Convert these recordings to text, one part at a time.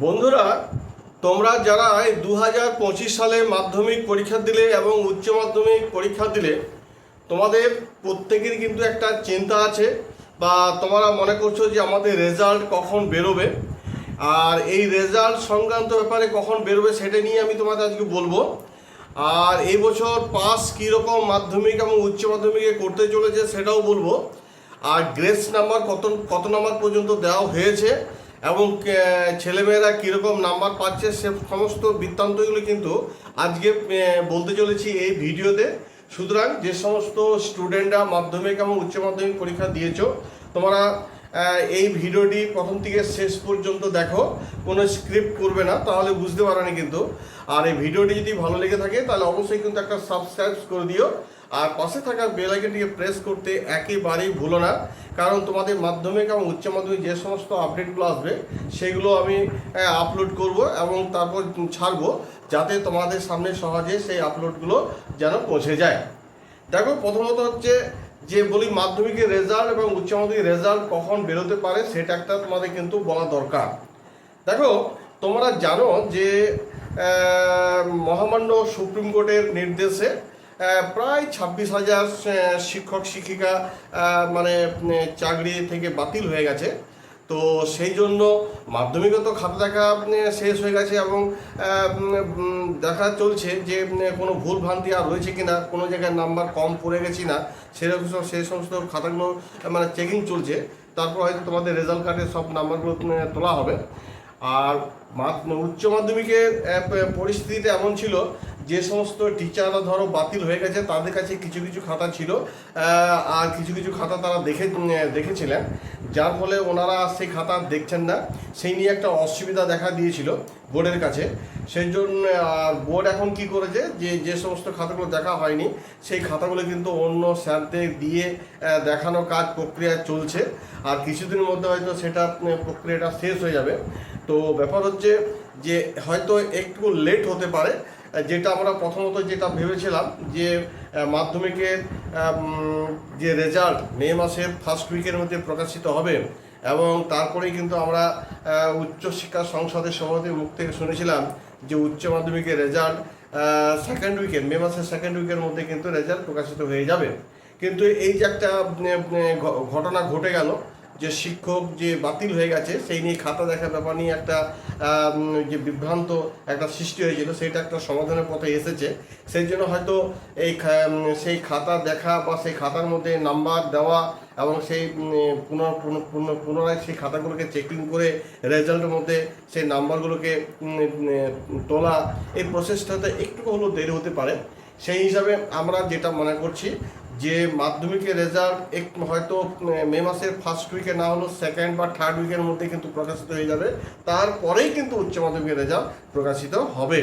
বন্ধুরা, তোমরা যারা দু হাজার পঁচিশ সালে মাধ্যমিক পরীক্ষা দিলে এবং উচ্চ মাধ্যমিক পরীক্ষা দিলে, তোমাদের প্রত্যেকেরই কিন্তু একটা চিন্তা আছে বা তোমরা মনে করছ যে আমাদের রেজাল্ট কখন বেরোবে। আর এই রেজাল্ট সংক্রান্ত ব্যাপারে কখন বেরোবে সেটা নিয়ে আমি তোমাদের আজকে বলব। আর এই বছর পাস কীরকম মাধ্যমিক এবং উচ্চ মাধ্যমিকে করতে চলেছে সেটাও বলব। আর গ্রেস নাম্বার কত কত নাম্বার পর্যন্ত দেওয়া হয়েছে এবং ছেলেমেয়েরা কীরকম নাম্বার পাচ্ছে সে সমস্ত বৃত্তান্তগুলো কিন্তু আজকে বলতে চলেছি এই ভিডিওতে। সুতরাং যে সমস্ত স্টুডেন্টরা মাধ্যমিক এবং উচ্চ মাধ্যমিক পরীক্ষা দিয়েছ, তোমরা এই ভিডিওটি প্রথম থেকে শেষ পর্যন্ত দেখো। কোনো স্ক্রিপ্ট করবে না, তাহলে বুঝতে পারোনি কিন্তু। আর এই ভিডিওটি যদি ভালো লেগে থাকে, তাহলে অবশ্যই কিন্তু একটা সাবস্ক্রাইব করে দিও। আর পাশে থাকা বেল আইকনটিকে প্রেস করতে একেবারেই ভুলো না। কারণ তোমাদের মাধ্যমিক এবং উচ্চ মাধ্যমিক যে সমস্ত আপডেটগুলো আসবে, সেগুলো আমি আপলোড করব এবং তারপর ছাড়বো, যাতে তোমাদের সামনে সহজে সেই আপলোডগুলো যেন পৌঁছে যায়। দেখো, প্রথমত হচ্ছে যে বলি মাধ্যমিকের রেজাল্ট এবং উচ্চ মাধ্যমিক রেজাল্ট কখন বেরোতে পারে, সেটা একটা তোমাদের কিন্তু বলা দরকার। দেখো, তোমরা জানো যে মহামান্য সুপ্রিম কোর্টের নির্দেশে প্রায় ছাব্বিশ হাজার শিক্ষক, শিক্ষিকা মানে চাকরি থেকে বাতিল হয়ে গেছে। তো সেই জন্য মাধ্যমিকগত খাতা দেখা শেষ হয়ে গেছে এবং দেখা চলছে যে কোনো ভুল ভ্রান্তি আর রয়েছে কিনা, কোনো জায়গায় নাম্বার কম পড়ে গেছি না সেরকম সেই সমস্ত খাতাগুলো মানে চেকিং চলছে। তারপর হয়তো তোমাদের রেজাল্ট কার্ডে সব নাম্বারগুলো তোলা হবে। আর উচ্চ মাধ্যমিকের পরিস্থিতিতে এমন ছিল, যে সমস্ত টিচাররা ধরো বাতিল হয়ে গেছে, তাদের কাছে কিছু কিছু খাতা ছিল আর কিছু কিছু খাতা তারা দেখে দেখেছিলেন। যার ফলে ওনারা সেই খাতা দেখছেন না। সেই নিয়ে একটা অসুবিধা দেখা দিয়েছিল বোর্ডের কাছে। সেই জন্য আর বোর্ড এখন কি করেছে, যে যে সমস্ত খাতাগুলো দেখা হয়নি, সেই খাতাগুলো কিন্তু অন্য স্যারদের দিয়ে দেখানো কাজ, প্রক্রিয়া চলছে। আর কিছুদিনের মধ্যে হয়তো সেটা প্রক্রিয়াটা শেষ হয়ে যাবে। তো ব্যাপার হচ্ছে যে হয়তো একটু লেট হতে পারে, যেটা আমরা প্রথমত যেটা ভেবেছিলাম যে মাধ্যমিকের যে রেজাল্ট মে মাসের ফার্স্ট উইকের মধ্যে প্রকাশিত হবে এবং তারপরেই কিন্তু আমরা উচ্চশিক্ষা সংসদের সভাপতির মুখ থেকে শুনেছিলাম যে উচ্চ মাধ্যমিকের রেজাল্ট সেকেন্ড উইকের মে মাসের সেকেন্ড উইকের মধ্যে কিন্তু রেজাল্ট প্রকাশিত হয়ে যাবে। কিন্তু এই যে একটা ঘটনা ঘটে গেল যে শিক্ষক যে বাতিল হয়ে গেছে সেই নিয়ে খাতা দেখার ব্যাপার নিয়ে একটা যে বিভ্রান্ত একটা সৃষ্টি হয়েছিল সেটা একটা সমাধানের পথে এসেছে। সেই জন্য হয়তো এই সেই খাতা দেখা বা সেই খাতার মধ্যে নাম্বার দেওয়া এবং সেই উম, পুনঃ পুনঃ- পুনঃ- পুনরায় সেই খাতাগুলোকে চেকিং করে রেজাল্টের মধ্যে সেই নাম্বারগুলোকে তোলা এই প্রসেসটাতে একটু হলেও দেরি হতে পারে। সেই হিসাবে আমরা যেটা মনে করছি যে মাধ্যমিকের রেজাল্ট এক হয়তো মে মাসের ফার্স্ট উইকে না হলেও সেকেন্ড বা থার্ড উইকের মধ্যে কিন্তু প্রকাশিত হয়ে যাবে। তারপরেই কিন্তু উচ্চ মাধ্যমিকের রেজাল্ট প্রকাশিত হবে।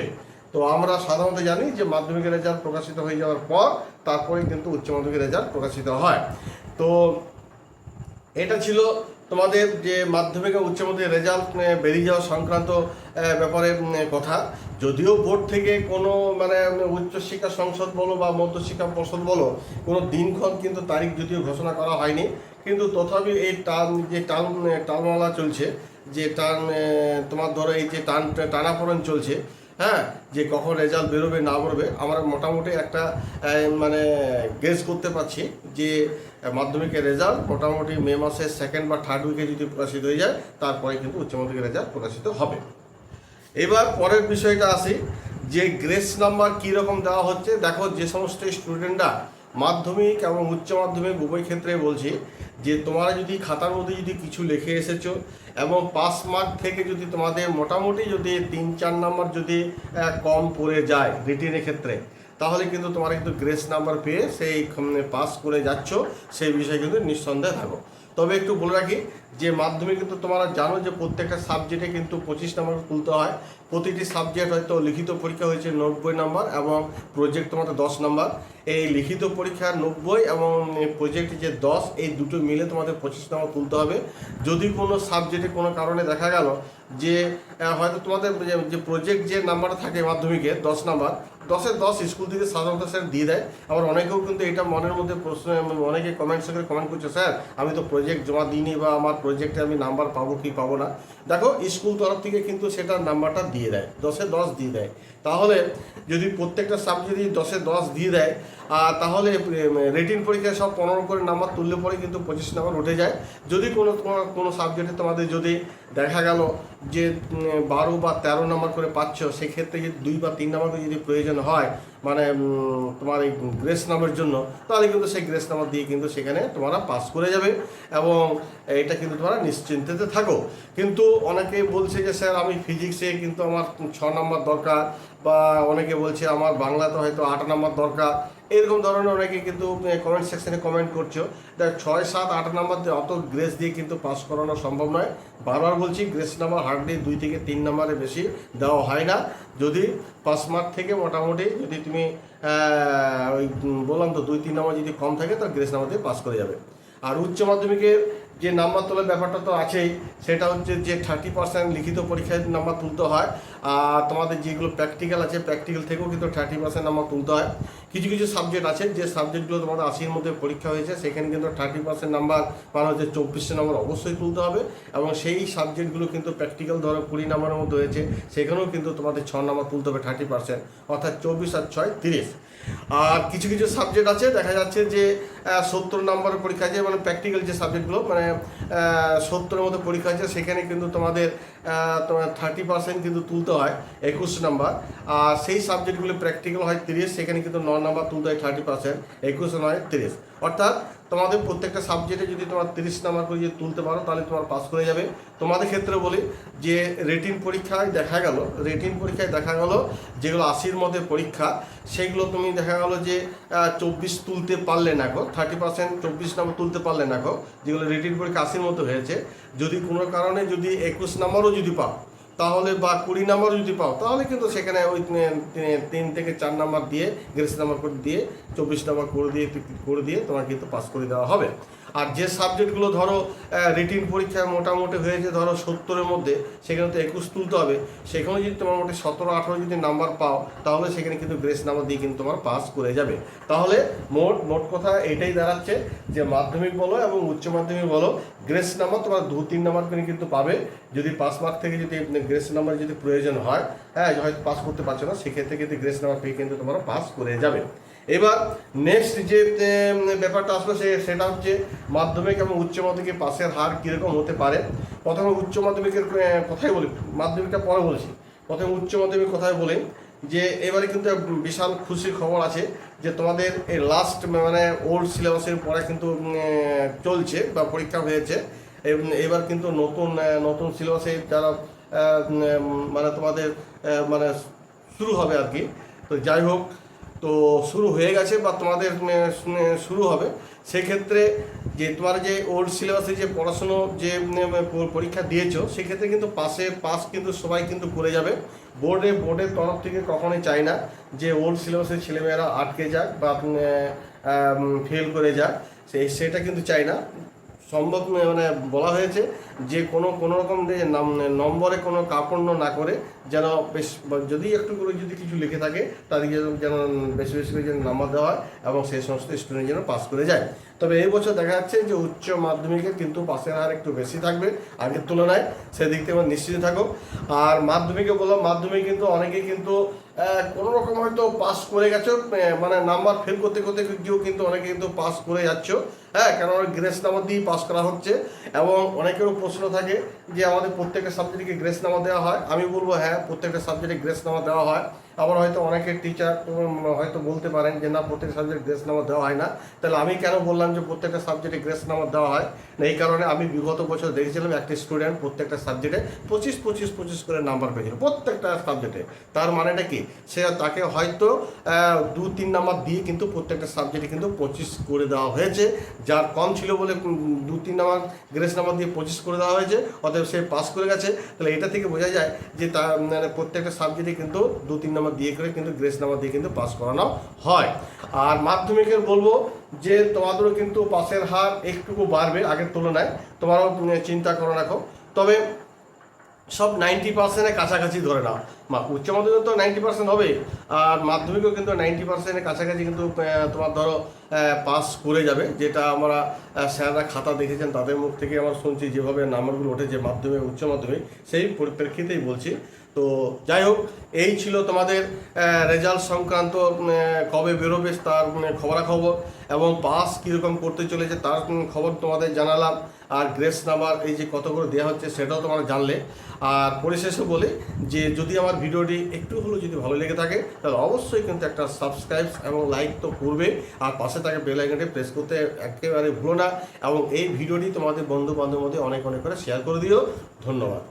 তো আমরা সাধারণত জানি যে মাধ্যমিকের রেজাল্ট প্রকাশিত হয়ে যাওয়ার পর তারপরেই কিন্তু উচ্চ মাধ্যমিকের রেজাল্ট প্রকাশিত হয়। তো এটা ছিল তোমাদের যে মাধ্যমিক ও উচ্চ মাধ্যমিক রেজাল্ট বেরিয়ে যাওয়া সংক্রান্ত ব্যাপারে কথা। যদিও বোর্ড থেকে কোনো মানে উচ্চশিক্ষা সংসদ বলো বা মধ্যশিক্ষা পর্ষদ বলো, কোনো দিনক্ষণ কিন্তু তারিখ যদিও ঘোষণা করা হয়নি, কিন্তু তথাপি এই টান, যে টান টালমালা চলছে, যে টান তোমার ধরো এই যে টান, টানাপোড়েন চলছে হ্যাঁ যে কখন রেজাল্ট বেরোবে না বেরোবে, আমরা মোটামুটি একটা মানে গেস করতে পারছি যে মাধ্যমিকের রেজাল্ট মোটামুটি মে মাসের সেকেন্ড বা থার্ড উইকে যদি প্রকাশিত হয়ে যায়, তারপরে কিন্তু উচ্চ মাধ্যমিকের রেজাল্ট প্রকাশিত হবে। এবার পরের বিষয়টা আসি, যে গ্রেস নাম্বার কী রকম দেওয়া হচ্ছে? দেখো, যে সমস্ত স্টুডেন্টরা মাধ্যমিক এবং উচ্চ মাধ্যমিক উভয় ক্ষেত্রে বলছি, যে তোমরা যদি খাতার মধ্যে যদি কিছু লিখে এসেছ এবং পাস মার্ক থেকে যদি তোমাদের মোটামুটি যদি তিন চার নাম্বার যদি কম পড়ে যায় রিটেনের ক্ষেত্রে তাহলে কিন্তু তোমার কিন্তু গ্রেস নাম্বার পেয়ে সেই পাস করে যাচ্ছ, সেই বিষয়ে কিন্তু নিঃসন্দেহে থাকো। তবে একটু বলে রাখি যে মাধ্যমিক কিন্তু তোমরা জানো যে প্রত্যেকটা সাবজেক্টে কিন্তু পঁচিশ নাম্বার তুলতে হয়। প্রতিটি সাবজেক্ট হয়তো লিখিত পরীক্ষা হয়েছে নব্বই নাম্বার এবং প্রজেক্ট তোমাদের দশ নাম্বার এই লিখিত পরীক্ষার নব্বই এবং প্রজেক্ট যে দশ, এই দুটো মিলে তোমাদের পঁচিশ নাম্বার তুলতে হবে। যদি কোনো সাবজেক্টে কোনো কারণে দেখা গেল যে হয়তো তোমাদের যে- প্রজেক্ট যে নাম্বার থাকে মাধ্যমিকে দশ নাম্বার দশের দশ স্কুল থেকে সাধারণত স্যার দিয়ে দেয়। আবার অনেকেও কিন্তু এটা মনের মধ্যে প্রশ্ন, অনেকে কমেন্ট সেখানে কমেন্ট করছে, স্যার, আমি তো প্রজেক্ট জমা দিইনি বা আমার প্রজেক্টে আমি নাম্বার পাবো কি পাবো না? দেখো, স্কুল তরফ থেকে কিন্তু সেটা নাম্বারটা দিয়ে দেয় দশে দশ দিয়ে দেয়। তাহলে যদি প্রত্যেকটা সাবজেক্ট যদি দশে দশ দিয়ে দেয় আর তাহলে রেটিং পরীক্ষায় সব পনেরো করে নাম্বার তুললে পরে কিন্তু পঁচিশ নাম্বার উঠে যায়। যদি কোনো কোনো সাবজেক্টে তোমাদের যদি দেখা গেল যে বারো বা তেরো নাম্বার করে পাচ্ছ, সেক্ষেত্রে যদি দুই বা তিন নাম্বার করে যদি প্রয়োজন হয় মানে তোমার এই গ্রেস নামের জন্য, তাহলে কিন্তু সেই গ্রেস নাম্বার দিয়ে কিন্তু সেখানে তোমরা পাস করে যাবে এবং এটা কিন্তু তোমরা নিশ্চিন্তিতে থাকো। কিন্তু অনেকে বলছে যে, স্যার, আমি ফিজিক্সে কিন্তু আমার ছ নাম্বার দরকার বা অনেকে বলছে, আমার বাংলাতে হয়তো আট নাম্বার দরকার এরকম ধরনের অনেকে কিন্তু কমেন্ট সেকশনে কমেন্ট করছ দেখ ছয়, সাত, আট নাম্বার দিয়ে অত গ্রেস দিয়ে কিন্তু পাস করানো সম্ভব নয়। বারবার বলছি, গ্রেস নাম্বার হার্ডলি দুই থেকে তিন নাম্বারে বেশি দেওয়া হয় না। যদি পাস মার্ক থেকে মোটামুটি যদি তুমি ওই বললাম তো দুই, তিন নাম্বার যদি কম থাকে তার গ্রেস নাম্বার দিয়ে পাস করে যাবে। আর উচ্চ মাধ্যমিকের যে নাম্বার তোলার ব্যাপারটা তো আছেই, সেটা হচ্ছে যে থার্টি পার্সেন্ট লিখিত পরীক্ষায় নাম্বার তুলতে হয়, আর তোমাদের যেগুলো প্র্যাকটিক্যাল আছে প্র্যাকটিক্যাল থেকেও কিন্তু থার্টি পার্সেন্ট নাম্বার তুলতে হয়। কিছু কিছু সাবজেক্ট আছে, যে সাবজেক্টগুলো তোমাদের আশির মধ্যে পরীক্ষা হয়েছে, সেখানে কিন্তু থার্টি পার্সেন্ট নাম্বার মানে হচ্ছে চব্বিশশো নাম্বার অবশ্যই তুলতে হবে, এবং সেই সাবজেক্টগুলো কিন্তু প্র্যাকটিক্যাল ধরো কুড়ি নাম্বারের মধ্যে হয়েছে, সেখানেও কিন্তু তোমাদের ছ নাম্বার তুলতে হবে থার্টি পার্সেন্ট অর্থাৎ চব্বিশ আর ছয় তিরিশ। আর কিছু কিছু সাবজেক্ট আছে, দেখা যাচ্ছে যে সত্তর নম্বরের পরীক্ষা আছে মানে প্র্যাকটিক্যাল যে সাবজেক্টগুলো মানে সত্তরের মতো পরীক্ষা আছে সেখানে কিন্তু তোমাদের তোমার থার্টি পার্সেন্ট কিন্তু তুলতে হয়, একুশ নাম্বার। আর সেই সাবজেক্টগুলো প্র্যাকটিক্যাল হয় তিরিশ, সেখানে কিন্তু ন নাম্বার তুলতে হয় থার্টি পার্সেন্ট একুশ নয়, তিরিশ। অর্থাৎ তোমাদের প্রত্যেকটা সাবজেক্টে যদি তোমার তিরিশ নাম্বার করে যদি তুলতে পারো, তাহলে তোমার পাস করে যাবে। তোমাদের ক্ষেত্রে বলি যে রেটিন পরীক্ষায় দেখা গেল রেটিন পরীক্ষায় দেখা গেল যেগুলো আশির মধ্যে পরীক্ষা, সেগুলো তুমি দেখা গেল যে চব্বিশ তুলতে পারলে না গো থার্টি পার্সেন্ট চব্বিশ নম্বর তুলতে পারলে না গো, যেগুলো রেটিন পরীক্ষা আশির মতো হয়েছে। যদি কোনো কারণে যদি একুশ নাম্বারও যদি পাও। তাহলে বা কুড়ি নাম্বার যদি পাও, তাহলে কিন্তু সেখানে ওই তিন- থেকে চার নাম্বার দিয়ে গ্রেস নাম্বার করে দিয়ে, চব্বিশ নাম্বার করে দিয়ে করে দিয়ে তোমার কিন্তু পাস করে দেওয়া হবে। আর যে সাবজেক্টগুলো ধরো রিটিন পরীক্ষায় মোটামুটি হয়েছে ধরো সত্তরের মধ্যে, সেখানে তো একুশ তুলতে হবে। সেখানে যদি তোমার মোটে সতেরো, আঠেরো যদি নাম্বার পাও, তাহলে সেখানে কিন্তু গ্রেস নাম্বার দিয়ে কিন্তু তোমার পাস করে যাবে। তাহলে মোট মোট কথা এটাই দাঁড়াচ্ছে যে মাধ্যমিক বলো এবং উচ্চ মাধ্যমিক বলো গ্রেস নাম্বার তোমার দু তিন নাম্বার করে কিন্তু পাবে। যদি পাস মার্ক থেকে যদি গ্রেস নাম্বার যদি প্রয়োজন হয় হ্যাঁ হয়তো পাস করতে পারছ না, সেক্ষেত্রে কিন্তু গ্রেস নাম্বার পেয়ে কিন্তু তোমরা পাস করে যাবে। এবার নেক্সট যে ব্যাপারটা আসবে সে, সেটা হচ্ছে মাধ্যমিক এবং উচ্চ মাধ্যমিকের পাশের হার কীরকম হতে পারে? প্রথমে উচ্চ মাধ্যমিকের কথাই বলি, মাধ্যমিকটা পরে বলছি। প্রথমে উচ্চ মাধ্যমিক কথাই বলি। যে এবারে কিন্তু বিশাল খুশির খবর আছে যে তোমাদের এই লাস্ট মানে ওল্ড সিলেবাসের পরে কিন্তু চলছে বা পরীক্ষা হয়েছে। এবার কিন্তু নতুন নতুন সিলেবাসে যারা মানে তোমাদের মানে শুরু হবে আর কি। তো যাই হোক, তো শুরু হয়ে গেছে বা তোমাদের শুরু হবে। সেক্ষেত্রে যে তোমার যে ওল্ড সিলেবাসে যে পড়াশুনো যে পরীক্ষা দিয়েছ, সেক্ষেত্রে কিন্তু পাশে পাস কিন্তু সবাই কিন্তু করে যাবে। বোর্ডে, বোর্ডের তরফ থেকে কখনোই চাই না যে ওল্ড সিলেবাসের ছেলেমেয়েরা আটকে যাক বা ফেল করে যাক। সেই সেটা কিন্তু চাই না। সম্ভব মানে বলা হয়েছে যে কোনো কোনো রকম নম্বরে কোনো কাপড় না করে যেন বেশ যদি একটু করে যদি কিছু লিখে থাকে তাদেরকে যেন- বেশি বেশি করে যেন নাম্বার দেওয়া হয় এবং সেই সমস্ত স্টুডেন্ট যেন পাস করে যায়। তবে এই বছর দেখা যাচ্ছে যে উচ্চ মাধ্যমিকের কিন্তু পাশের হার একটু বেশি থাকবে আগের তুলনায় সেদিক থেকে নিশ্চিত থাকো। আর মাধ্যমিকে বললাম মাধ্যমিক কিন্তু অনেকেই কিন্তু কোনো রকম হয়তো পাস করে গেছো মানে নাম্বার ফেল করতে করতে গিয়েও কিন্তু অনেকে কিন্তু পাস করে যাচ্ছ। হ্যাঁ কেন গ্রেস নাম্বার দিয়েই পাস করা হচ্ছে। এবং অনেকেরও প্রশ্ন থাকে যে আমাদের প্রত্যেকের সাবজেক্টকে গ্রেস নাম্বার দেওয়া হয়। আমি বলব হ্যাঁ প্রত্যেকটা সাবজেক্টে গ্রেস নাম্বার দেওয়া হয়। আবার হয়তো অনেকের টিচার হয়তো বলতে পারেন যে, না প্রত্যেক সাবজেক্ট গ্রেস নাম্বার দেওয়া হয় না। তাহলে আমি কেন বললাম যে, প্রত্যেকটা সাবজেক্টে গ্রেস নাম্বার দেওয়া হয়? না, এই কারণে আমি বিগত বছর দেখেছিলাম একটি স্টুডেন্ট প্রত্যেকটা সাবজেক্টে পঁচিশ পঁচিশ পঁচিশ করে নাম্বার পেয়েছিল, প্রত্যেকটা সাবজেক্টে তার মানেটা কি? সে তাকে হয়তো দু, তিন নাম্বার দিয়ে কিন্তু প্রত্যেকটা সাবজেক্টে কিন্তু পঁচিশ করে দেওয়া হয়েছে, যার কম ছিল বলে দু, তিন নাম্বার গ্রেস নাম্বার দিয়ে পঁচিশ করে দেওয়া হয়েছে, অতএব সে পাস করে গেছে। তাহলে এটা থেকে বোঝা যায় যে, তার মানে প্রত্যেকটা সাবজেক্টে কিন্তু দু, তিন নাম্বার দিয়ে করে কিন্তু গ্রেস নাম্বার দিয়ে কিন্তু পাস করানো হয়। আর মাধ্যমিকের বলব যে তোমাদেরও কিন্তু পাশের হার একটুকু বাড়বে আগের তুলনায়। তোমারও চিন্তা করে রাখো। তবে সব নাইনটি পার্সেন্টের কাছাকাছি ধরে নাও। মা, উচ্চ মাধ্যমিক তো নাইনটি পার্সেন্ট হবে, আর মাধ্যমিকও কিন্তু নাইনটি পার্সেন্টের কাছাকাছি কিন্তু তোমার ধরো পাস করে যাবে। যেটা আমরা স্যাররা খাতা দেখেছেন, তাদের মুখ থেকে আমরা শুনছি, যেভাবে নাম্বারগুলো ওঠেছে মাধ্যমিক, উচ্চ মাধ্যমিক, সেই পরিপ্রেক্ষিতেই বলছি। তো যাই হোক, এই ছিল তোমাদের রেজাল্ট সংক্রান্ত কবে বেরোবে তার খবরাখবর এবং পাস কীরকম করতে চলেছে তার খবর তোমাদের জানালাম। আর গ্রেস নাম্বার এই যে কত করে দেওয়া হচ্ছে সেটাও তোমরা জানলে। আর পরিশেষে বলি যে যদি আমার ভিডিওটি একটু হলেও যদি ভালো লেগে থাকে, তাহলে অবশ্যই কিন্তু একটা সাবস্ক্রাইব এবং লাইক তো করবে। আর পাশে থাকে বেল আইকনটি প্রেস করতে একেবারে ভুলো না। এবং এই ভিডিওটি তোমাদের বন্ধু বান্ধবের মধ্যে অনেক অনেক করে শেয়ার করে দিও। ধন্যবাদ।